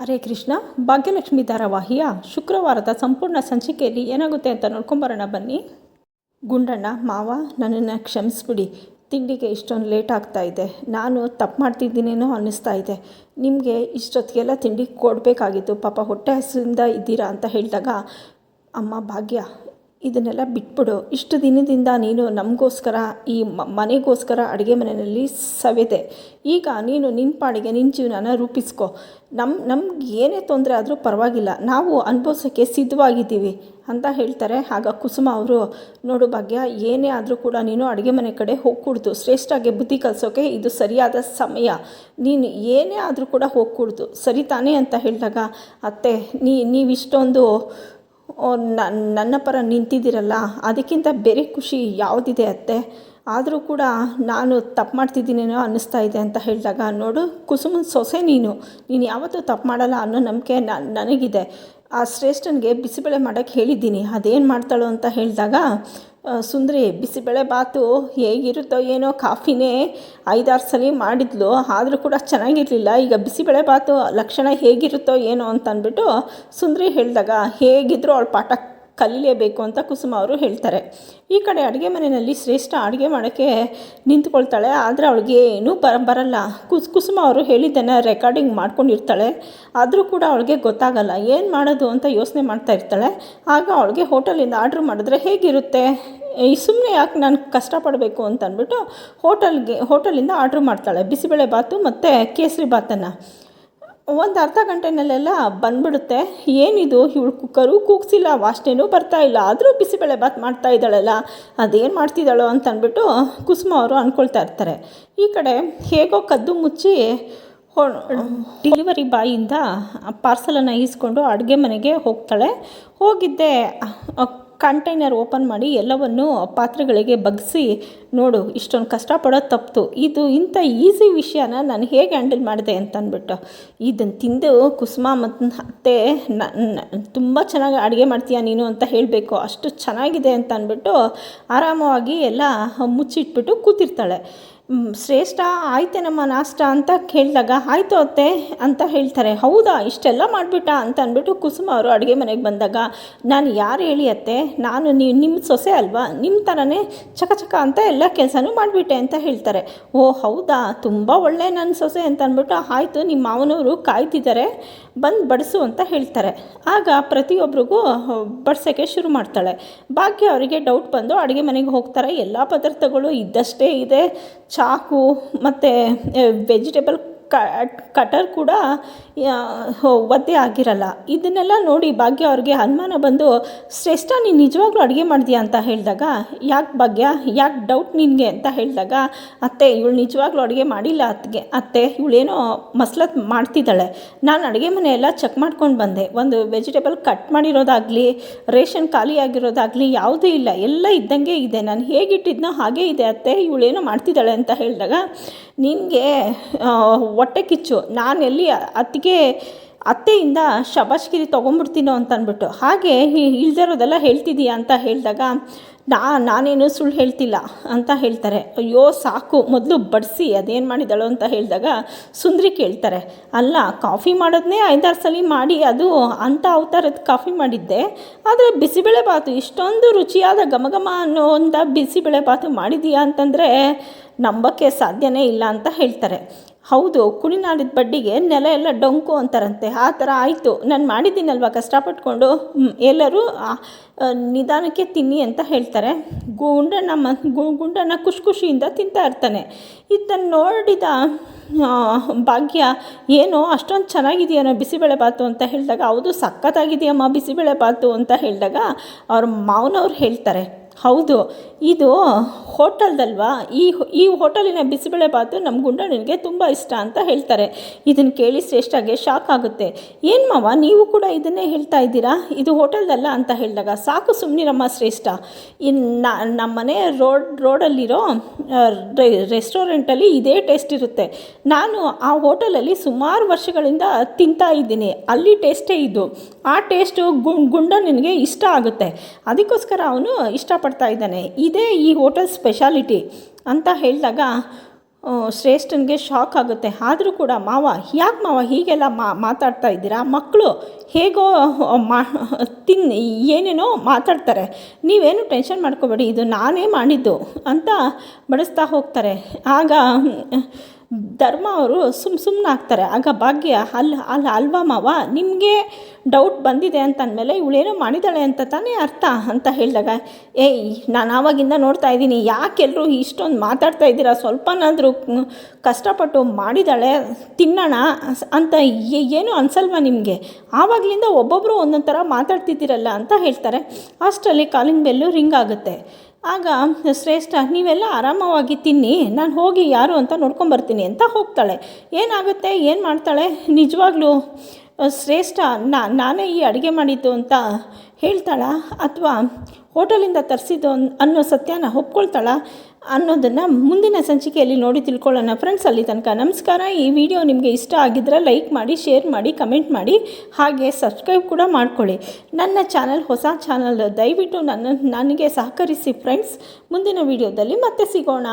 ಹರೇ ಕೃಷ್ಣ, ಭಾಗ್ಯಲಕ್ಷ್ಮಿ ಧಾರಾವಾಹಿಯ ಶುಕ್ರವಾರದ ಸಂಪೂರ್ಣ ಸಂಚಿಕೆಯಲ್ಲಿ ಏನಾಗುತ್ತೆ ಅಂತ ನೋಡ್ಕೊಂಬರೋಣ ಬನ್ನಿ. ಗುಂಡಣ್ಣ, ಮಾವ, ನನ್ನನ್ನು ಕ್ಷಮಿಸ್ಬಿಡಿ. ತಿಂಡಿಗೆ ಇಷ್ಟೊಂದು ಲೇಟ್ ಆಗ್ತಾ ಇದೆ. ನಾನು ತಪ್ಪು ಮಾಡ್ತಿದ್ದೀನೇನೋ ಅನ್ನಿಸ್ತಾ ಇದೆ. ನಿಮಗೆ ಇಷ್ಟೊತ್ತಿಗೆಲ್ಲ ತಿಂಡಿ ಕೊಡಬೇಕಾಗಿತ್ತು. ಪಾಪ ಹೊಟ್ಟೆ ಹಸಿರಿಂದ ಇದ್ದೀರಾ ಅಂತ ಹೇಳಿದಾಗ, ಅಮ್ಮ, ಭಾಗ್ಯ ಇದನ್ನೆಲ್ಲ ಬಿಟ್ಬಿಡು. ಇಷ್ಟು ದಿನದಿಂದ ನೀನು ನಮಗೋಸ್ಕರ, ಈ ಮನೆಗೋಸ್ಕರ ಅಡುಗೆ ಮನೆಯಲ್ಲಿ ಸವೆದೆ ಈಗ ನೀನು ನಿನ್ನ ಪಾಡಿಗೆ ನಿನ್ನ ಜೀವನನ ರೂಪಿಸ್ಕೊ. ನಮ್ಮ ನಮ್ಗೆ ಏನೇ ತೊಂದರೆ ಆದರೂ ಪರವಾಗಿಲ್ಲ. ನಾವು ಅನುಭವಿಸೋಕ್ಕೆ ಸಿದ್ಧವಾಗಿದ್ದೀವಿ ಅಂತ ಹೇಳ್ತಾರೆ ಆಗ ಕುಸುಮ ಅವರು. ನೋಡು ಭಾಗ್ಯ, ಏನೇ ಆದರೂ ಕೂಡ ನೀನು ಅಡುಗೆ ಮನೆ ಕಡೆ ಹೋಗ್ಕೂಡ್ದು. ಶ್ರೇಷ್ಠಾಗೆ ಬುದ್ಧಿ ಕಲಿಸೋಕೆ ಇದು ಸರಿಯಾದ ಸಮಯ. ನೀನು ಏನೇ ಆದರೂ ಕೂಡ ಹೋಗ್ಕೂಡ್ದು. ಸರಿ ತಾನೇ ಅಂತ ಹೇಳಿದಾಗ, ಅತ್ತೆ, ನೀ, ನೀವಿಷ್ಟೊಂದು ನನ್ನ ಪರ ನಿಂತಿದ್ದೀರಲ್ಲ, ಅದಕ್ಕಿಂತ ಬೇರೆ ಖುಷಿ ಯಾವುದಿದೆ ಅತ್ತೆ? ಆದರೂ ಕೂಡ ನಾನು ತಪ್ಪು ಮಾಡ್ತಿದ್ದೀನೇನೋ ಅನ್ನಿಸ್ತಾ ಇದೆ ಅಂತ ಹೇಳಿದಾಗ, ನೋಡು, ಕುಸುಮನ ಸೊಸೆ ನೀನು. ನೀನು ಯಾವತ್ತೂ ತಪ್ಪು ಮಾಡಲ್ಲ ಅನ್ನೋ ನಂಬಿಕೆ ನನಗಿದೆ. ಆ ಶ್ರೇಷ್ಠನಿಗೆ ಬಿಸಿಬೇಳೆ ಮಾಡೋಕ್ಕೆ ಹೇಳಿದ್ದೀನಿ. ಅದೇನು ಮಾಡ್ತಾಳೋ ಅಂತ ಹೇಳಿದಾಗ ಸುಂದ್ರಿ ಬಿಸಿಬೇಳೆ ಬಾತು ಹೇಗಿರುತ್ತೋ ಏನೋ ಕಾಫಿನೇ ಐದಾರು ಸಲ ಮಾಡಿದ್ಲು, ಆದರೂ ಕೂಡ ಚೆನ್ನಾಗಿರಲಿಲ್ಲ. ಈಗ ಬಿಸಿಬೇಳೆ ಬಾತು ಲಕ್ಷಣ ಹೇಗಿರುತ್ತೋ ಏನೋ ಅಂತ ಅಂದ್ಬಿಟ್ಟು ಸುಂದರಿ ಹೇಳಿದಾಗ ಹೇಗಿದ್ದರೂ ಅವಳು ಪಾಠ ಕಲೀಲೇಬೇಕು ಅಂತ ಕುಸುಮ ಅವರು ಹೇಳ್ತಾರೆ. ಈ ಕಡೆ ಅಡುಗೆ ಮನೆಯಲ್ಲಿ ಶ್ರೇಷ್ಠ ಅಡುಗೆ ಮಾಡೋಕ್ಕೆ ನಿಂತ್ಕೊಳ್ತಾಳೆ. ಆದರೆ ಅವಳಿಗೆ ಏನೂ ಬರ ಬರಲ್ಲ. ಕುಸ್, ಕುಸುಮ ಅವರು ಹೇಳಿದ್ದನ್ನು ರೆಕಾರ್ಡಿಂಗ್ ಮಾಡ್ಕೊಂಡಿರ್ತಾಳೆ. ಆದರೂ ಕೂಡ ಅವಳಿಗೆ ಗೊತ್ತಾಗಲ್ಲ. ಏನು ಮಾಡೋದು ಅಂತ ಯೋಚನೆ ಮಾಡ್ತಾ ಇರ್ತಾಳೆ. ಆಗ ಅವಳಿಗೆ ಹೋಟೆಲಿಂದ ಆರ್ಡ್ರ್ ಮಾಡಿದ್ರೆ ಹೇಗಿರುತ್ತೆ? ಈ ಸುಮ್ಮನೆ ಯಾಕೆ ನಾನು ಕಷ್ಟಪಡಬೇಕು ಅಂತ ಅಂದ್ಬಿಟ್ಟು ಹೋಟೆಲ್ಗೆ, ಹೋಟೆಲಿಂದ ಆರ್ಡ್ರ್ ಮಾಡ್ತಾಳೆ. ಬಿಸಿಬೇಳೆ ಬಾತು ಮತ್ತು ಕೇಸರಿ ಬಾತನ್ನು ಒಂದು ಅರ್ಧ ಗಂಟೆನಲ್ಲೆಲ್ಲ ಬಂದ್ಬಿಡುತ್ತೆ. ಏನಿದು? ಇವಳು ಕುಕ್ಕರು ಕೂಗ್ಸಿಲ್ಲ ವಾಸನೆನೂ ಇಲ್ಲ. ಆದರೂ ಬಿಸಿಬೇಳೆ ಬಾತ್ ಮಾಡ್ತಾ ಇದ್ದಾಳಲ್ಲ. ಅದೇನು ಮಾಡ್ತಿದ್ದಾಳೋ ಅಂತ ಕುಸುಮ ಅವರು ಅಂದ್ಕೊಳ್ತಾ ಇರ್ತಾರೆ. ಈ ಕಡೆ ಹೇಗೋ ಕದ್ದು ಮುಚ್ಚಿ ಡೆಲಿವರಿ ಬಾಯಿಂದ ಪಾರ್ಸಲನ್ನು ಈಸ್ಕೊಂಡು ಅಡುಗೆ ಮನೆಗೆ ಹೋಗ್ತಾಳೆ. ಹೋಗಿದ್ದೆ ಕಂಟೈನರ್ ಓಪನ್ ಮಾಡಿ ಎಲ್ಲವನ್ನು ಪಾತ್ರೆಗಳಿಗೆ ಬಗ್ಗಿಸಿ, ನೋಡು, ಇಷ್ಟೊಂದು ಕಷ್ಟಪಡೋದು ತಪ್ಪಿತು ಇದು ಇಂಥ ಈಸಿ ವಿಷಯನ ನಾನು ಹೇಗೆ ಹ್ಯಾಂಡಲ್ ಮಾಡಿದೆ ಅಂತ ಅಂದ್ಬಿಟ್ಟು ಇದನ್ನು ತಿಂದು ಕುಸುಮ ಮತ್ತು ಅತ್ತೆ ತುಂಬ ಚೆನ್ನಾಗಿ ಅಡುಗೆ ಮಾಡ್ತೀಯ ನೀನು ಅಂತ ಹೇಳಬೇಕು. ಅಷ್ಟು ಚೆನ್ನಾಗಿದೆ ಅಂತ ಅಂದ್ಬಿಟ್ಟು ಆರಾಮವಾಗಿ ಎಲ್ಲ ಮುಚ್ಚಿಟ್ಬಿಟ್ಟು ಕೂತಿರ್ತಾಳೆ. ಶ್ರೇಷ್ಠ ಆಯ್ತೇನಮ್ಮ ನಾಷ್ಟ ಅಂತ ಕೇಳಿದಾಗ, ಆಯಿತು ಅತ್ತೆ ಅಂತ ಹೇಳ್ತಾರೆ. ಹೌದಾ, ಇಷ್ಟೆಲ್ಲ ಮಾಡಿಬಿಟ್ಟ ಅಂತ ಅಂದ್ಬಿಟ್ಟು ಕುಸುಮ ಅವರು ಅಡುಗೆ ಮನೆಗೆ ಬಂದಾಗ, ನಾನು ಯಾರು ಹೇಳಿ ಅತ್ತೆ? ನಾನು ನೀವು ನಿಮ್ಮ ಸೊಸೆ ಅಲ್ವಾ? ನಿಮ್ಮ ಥರನೇ ಚಕ ಅಂತ ಎಲ್ಲ ಕೆಲಸನೂ ಮಾಡಿಬಿಟ್ಟೆ ಅಂತ ಹೇಳ್ತಾರೆ. ಓ, ಹೌದಾ, ತುಂಬ ಒಳ್ಳೆ ನನ್ನ ಸೊಸೆ ಅಂತ ಅಂದ್ಬಿಟ್ಟು, ಆಯಿತು ನಿಮ್ಮ ಮಾವನವರು ಕಾಯ್ತಿದ್ದಾರೆ, ಬಂದು ಬಡಿಸು ಅಂತ ಹೇಳ್ತಾರೆ. ಆಗ ಪ್ರತಿಯೊಬ್ಬರಿಗೂ ಬಡಿಸೋಕ್ಕೆ ಶುರು ಮಾಡ್ತಾಳೆ. ಭಾಗ್ಯ ಅವರಿಗೆ ಡೌಟ್ ಬಂದು ಅಡುಗೆ ಮನೆಗೆ ಹೋಗ್ತಾರೆ. ಎಲ್ಲ ಪದಾರ್ಥಗಳು ಇದ್ದಷ್ಟೇ ಇದೆ. ಚಾಕು ಮತ್ತು ವೆಜಿಟೇಬಲ್ ಕಟರ್ ಕೂಡ ಒದ್ದೆ ಆಗಿರಲ್ಲ. ಇದನ್ನೆಲ್ಲ ನೋಡಿ ಭಾಗ್ಯ ಅವ್ರಿಗೆ ಅನುಮಾನ ಬಂದು, ಶ್ರೇಷ್ಠ ನೀನು ನಿಜವಾಗ್ಲೂ ಅಡುಗೆ ಮಾಡಿದ್ಯಾ ಅಂತ ಹೇಳಿದಾಗ, ಯಾಕೆ ಭಾಗ್ಯ, ಯಾಕೆ ಡೌಟ್ ನಿನಗೆ ಅಂತ ಹೇಳಿದಾಗ, ಅತ್ತೆ, ಇವಳು ನಿಜವಾಗ್ಲೂ ಅಡುಗೆ ಮಾಡಿಲ್ಲ ಅತ್ತಿಗೆ ಅತ್ತೆ, ಇವಳೇನೋ ಮಸ್ಲತ್ ಮಾಡ್ತಿದ್ದಾಳೆ. ನಾನು ಅಡುಗೆ ಮನೆ ಎಲ್ಲ ಚೆಕ್ ಮಾಡ್ಕೊಂಡು ಬಂದೆ. ಒಂದು ವೆಜಿಟೇಬಲ್ ಕಟ್ ಮಾಡಿರೋದಾಗಲಿ, ರೇಷನ್ ಖಾಲಿ ಆಗಿರೋದಾಗಲಿ, ಯಾವುದೂ ಇಲ್ಲ. ಎಲ್ಲ ಇದ್ದಂಗೆ ಇದೆ. ನಾನು ಹೇಗಿಟ್ಟಿದ್ನೋ ಹಾಗೇ ಇದೆ ಅತ್ತೆ, ಇವಳೇನೋ ಮಾಡ್ತಿದ್ದಾಳೆ ಅಂತ ಹೇಳಿದಾಗ ನಿನಗೆ ಹೊಟ್ಟೆ ಕಿಚ್ಚು. ನಾನು ಎಲ್ಲಿ ಅತ್ತಿಗೆ, ಅತ್ತೆಯಿಂದ ಶಬಾಷ್ಗಿರಿ ತೊಗೊಂಬಿಡ್ತೀನೋ ಅಂತ ಅಂದ್ಬಿಟ್ಟು ಹಾಗೆ ಇಳ್ದಿರೋದೆಲ್ಲ ಹೇಳ್ತಿದೀಯ ಅಂತ ಹೇಳಿದಾಗ, ನಾ, ನಾನೇನು ಸುಳ್ಳು ಹೇಳ್ತಿಲ್ಲ ಅಂತ ಹೇಳ್ತಾರೆ. ಅಯ್ಯೋ, ಸಾಕು. ಮೊದಲು ಬಡಿಸಿ, ಅದೇನು ಮಾಡಿದಳು ಅಂತ ಹೇಳಿದಾಗ ಸುಂದ್ರಿ ಕೇಳ್ತಾರೆ. ಅಲ್ಲ, ಕಾಫಿ ಮಾಡೋದನ್ನೇ ಐದಾರು ಸಲ ಮಾಡಿ, ಅದು ಅಂಥ ಅವತಾರದ ಕಾಫಿ ಮಾಡಿದ್ದೆ. ಆದರೆ ಬಿಸಿಬೇಳೆ ಬಾತು ಇಷ್ಟೊಂದು ರುಚಿಯಾದ ಘಮಘಮ ಅನ್ನೋ ಅಂತ ಬಿಸಿಬೇಳೆ ಬಾತು ಮಾಡಿದೀಯಾ ಅಂತಂದರೆ ನಂಬಕ್ಕೆ ಸಾಧ್ಯನೇ ಇಲ್ಲ ಅಂತ ಹೇಳ್ತಾರೆ. ಹೌದು, ಕುಣಿನಾಡಿದ ಬಡ್ಡಿಗೆ ನೆಲ ಎಲ್ಲ ಡೊಂಕು ಅಂತಾರಂತೆ. ಆ ಥರ ಆಯಿತು. ನಾನು ಮಾಡಿದ್ದೀನಲ್ವ ಕಷ್ಟಪಟ್ಕೊಂಡು? ಎಲ್ಲರೂ ನಿಧಾನಕ್ಕೆ ತಿನ್ನಿ ಅಂತ ಹೇಳ್ತಾರೆ. ಗುಂಡಣ್ಣ ಮ ಗುಂಡಣ್ಣ ಖುಷಿ ಖುಷಿಯಿಂದ ತಿಂತಾ ಇರ್ತಾನೆ. ಇದನ್ನು ನೋಡಿದ ಭಾಗ್ಯ, ಏನೋ ಅಷ್ಟೊಂದು ಚೆನ್ನಾಗಿದೆಯೇನೋ ಬಿಸಿಬೇಳೆ ಬಾತು ಅಂತ ಹೇಳಿದಾಗ, ಹೌದು, ಸಖತ್ತಾಗಿದೆಯಮ್ಮ ಬಿಸಿಬೇಳೆ ಬಾತು ಅಂತ ಹೇಳಿದಾಗ, ಅವ್ರ ಮಾವನವ್ರು ಹೇಳ್ತಾರೆ. ಹೌದು. ಇದು ಹೋಟೆಲ್ದಲ್ವಾ? ಈ ಈ ಹೋಟೆಲಿನ ಬಿಸಿಬೇಳೆ ಬಾತು ನಮ್ಮ ಗುಂಡನಿಗೆ ತುಂಬ ಇಷ್ಟ ಅಂತ ಹೇಳ್ತಾರೆ. ಇದನ್ನು ಕೇಳಿ ಶ್ರೇಷ್ಠಗೆ ಶಾಕ್ ಆಗುತ್ತೆ. ಏನು ಮಾವ, ನೀವು ಕೂಡ ಇದನ್ನೇ ಹೇಳ್ತಾ ಇದ್ದೀರಾ? ಇದು ಹೋಟೆಲ್ದಲ್ಲ ಅಂತ ಹೇಳಿದಾಗ, ಸಾಕು ಸುಮ್ಮನಿರಮ್ಮ ಶ್ರೇಷ್ಠ. ಇನ್ನು ನಮ್ಮ ಮನೆ ರೋಡ್, ರೋಡಲ್ಲಿರೋ ರೆಸ್ಟೋರೆಂಟಲ್ಲಿ ಇದೇ ಟೇಸ್ಟ್ ಇರುತ್ತೆ. ನಾನು ಆ ಹೋಟೆಲಲ್ಲಿ ಸುಮಾರು ವರ್ಷಗಳಿಂದ ತಿಂತಾ ಇದ್ದೀನಿ. ಅಲ್ಲಿ ಟೇಸ್ಟೇ ಇದು. ಆ ಟೇಸ್ಟು ಗುಂಡ ನಿನಗೆ ಇಷ್ಟ ಆಗುತ್ತೆ. ಅದಕ್ಕೋಸ್ಕರ ಅವನು ಇಷ್ಟಪಡ್ತಾ ಇದ್ದಾನೆ. ಇದೇ ಈ ಹೋಟೆಲ್ ಸ್ಪೆಷಾಲಿಟಿ ಅಂತ ಹೇಳಿದಾಗ ಶ್ರೇಷ್ಠನಿಗೆ ಶಾಕ್ ಆಗುತ್ತೆ. ಆದರೂ ಕೂಡ ಮಾವ, ಯಾಕೆ ಮಾವ ಹೀಗೆಲ್ಲ ಮಾತಾಡ್ತಾ ಇದ್ದೀರಾ? ಮಕ್ಕಳು ಹೇಗೋ ಮಾ, ತಿನ್, ಏನೇನೋ ಮಾತಾಡ್ತಾರೆ. ನೀವೇನು ಟೆನ್ಷನ್ ಮಾಡ್ಕೋಬೇಡಿ, ಇದು ನಾನೇ ಮಾಡಿದ್ದು ಅಂತ ಬಡಿಸ್ತಾ ಹೋಗ್ತಾರೆ. ಆಗ ಧರ್ಮ ಅವರು ಸುಮ್ ಸುಮ್ಮನೆ ಆಗ್ತಾರೆ. ಆಗ ಭಾಗ್ಯ ಅಲ್ಲಿ ಅಲ್ಲಿ ಅಲ್ವಾ ಮಾವ, ನಿಮಗೆ ಡೌಟ್ ಬಂದಿದೆ ಅಂತ ಅಂದಮೇಲೆ ಇವಳೇನೋ ಮಾಡಿದ್ದಾಳೆ ಅಂತ ತಾನೇ ಅರ್ಥ ಅಂತ ಹೇಳಿದಾಗ, ಏಯ್, ನಾನು ಆವಾಗಿಂದ ನೋಡ್ತಾ ಇದ್ದೀನಿ ಯಾಕೆಲ್ಲರೂ ಇಷ್ಟೊಂದು ಮಾತಾಡ್ತಾ ಇದ್ದೀರಾ? ಸ್ವಲ್ಪನಾದರೂ ಕಷ್ಟಪಟ್ಟು ಮಾಡಿದ್ದಾಳೆ, ತಿನ್ನೋಣ ಅಂತ ಏನು ಅನ್ಸಲ್ವಾ ನಿಮಗೆ? ಆವಾಗಲಿಂದ ಒಬ್ಬೊಬ್ಬರು ಒಂದೊಂದು ಥರ ಮಾತಾಡ್ತಿದ್ದೀರಲ್ಲ ಅಂತ ಹೇಳ್ತಾರೆ. ಅಷ್ಟರಲ್ಲಿ ಕಾಲಿಂಗ್ ಬೆಲ್ಲು ರಿಂಗ್ ಆಗುತ್ತೆ. ಆಗ, ಶ್ರೇಷ್ಠ, ನೀವೆಲ್ಲ ಆರಾಮವಾಗಿ ತಿನ್ನಿ, ನಾನು ಹೋಗಿ ಯಾರು ಅಂತ ನೋಡ್ಕೊಂಬರ್ತೀನಿ ಅಂತ ಹೋಗ್ತಾಳೆ. ಏನಾಗುತ್ತೆ, ಏನು ಮಾಡ್ತಾಳೆ? ನಿಜವಾಗ್ಲೂ ಶ್ರೇಷ್ಠ ನಾನೇ ಈ ಅಡುಗೆ ಮಾಡಿದ್ದು ಅಂತ ಹೇಳ್ತಾಳ ಅಥವಾ ಹೋಟೆಲಿಂದ ತರಿಸಿದ್ದು ಅನ್ನೋ ಸತ್ಯನ ಒಪ್ಕೊಳ್ತಾಳ ಅನ್ನೋದನ್ನು ಮುಂದಿನ ಸಂಚಿಕೆಯಲ್ಲಿ ನೋಡಿ ತಿಳ್ಕೊಳ್ಳೋಣ. ಫ್ರೆಂಡ್ಸ್ ಅಲ್ಲಿ ತನಕ ನಮಸ್ಕಾರ. ಈ ವಿಡಿಯೋ ನಿಮಗೆ ಇಷ್ಟ ಆಗಿದ್ದರೆ ಲೈಕ್ ಮಾಡಿ, ಶೇರ್ ಮಾಡಿ, ಕಮೆಂಟ್ ಮಾಡಿ, ಹಾಗೆ ಸಬ್ಸ್ಕ್ರೈಬ್ ಕೂಡ ಮಾಡ್ಕೊಳ್ಳಿ. ನನ್ನ ಚಾನಲ್, ಹೊಸ ಚಾನಲ್, ದಯವಿಟ್ಟು ನನ್ನ, ನನಗೆ ಸಹಕರಿಸಿ. ಫ್ರೆಂಡ್ಸ್ ಮುಂದಿನ ವಿಡಿಯೋದಲ್ಲಿ ಮತ್ತೆ ಸಿಗೋಣ.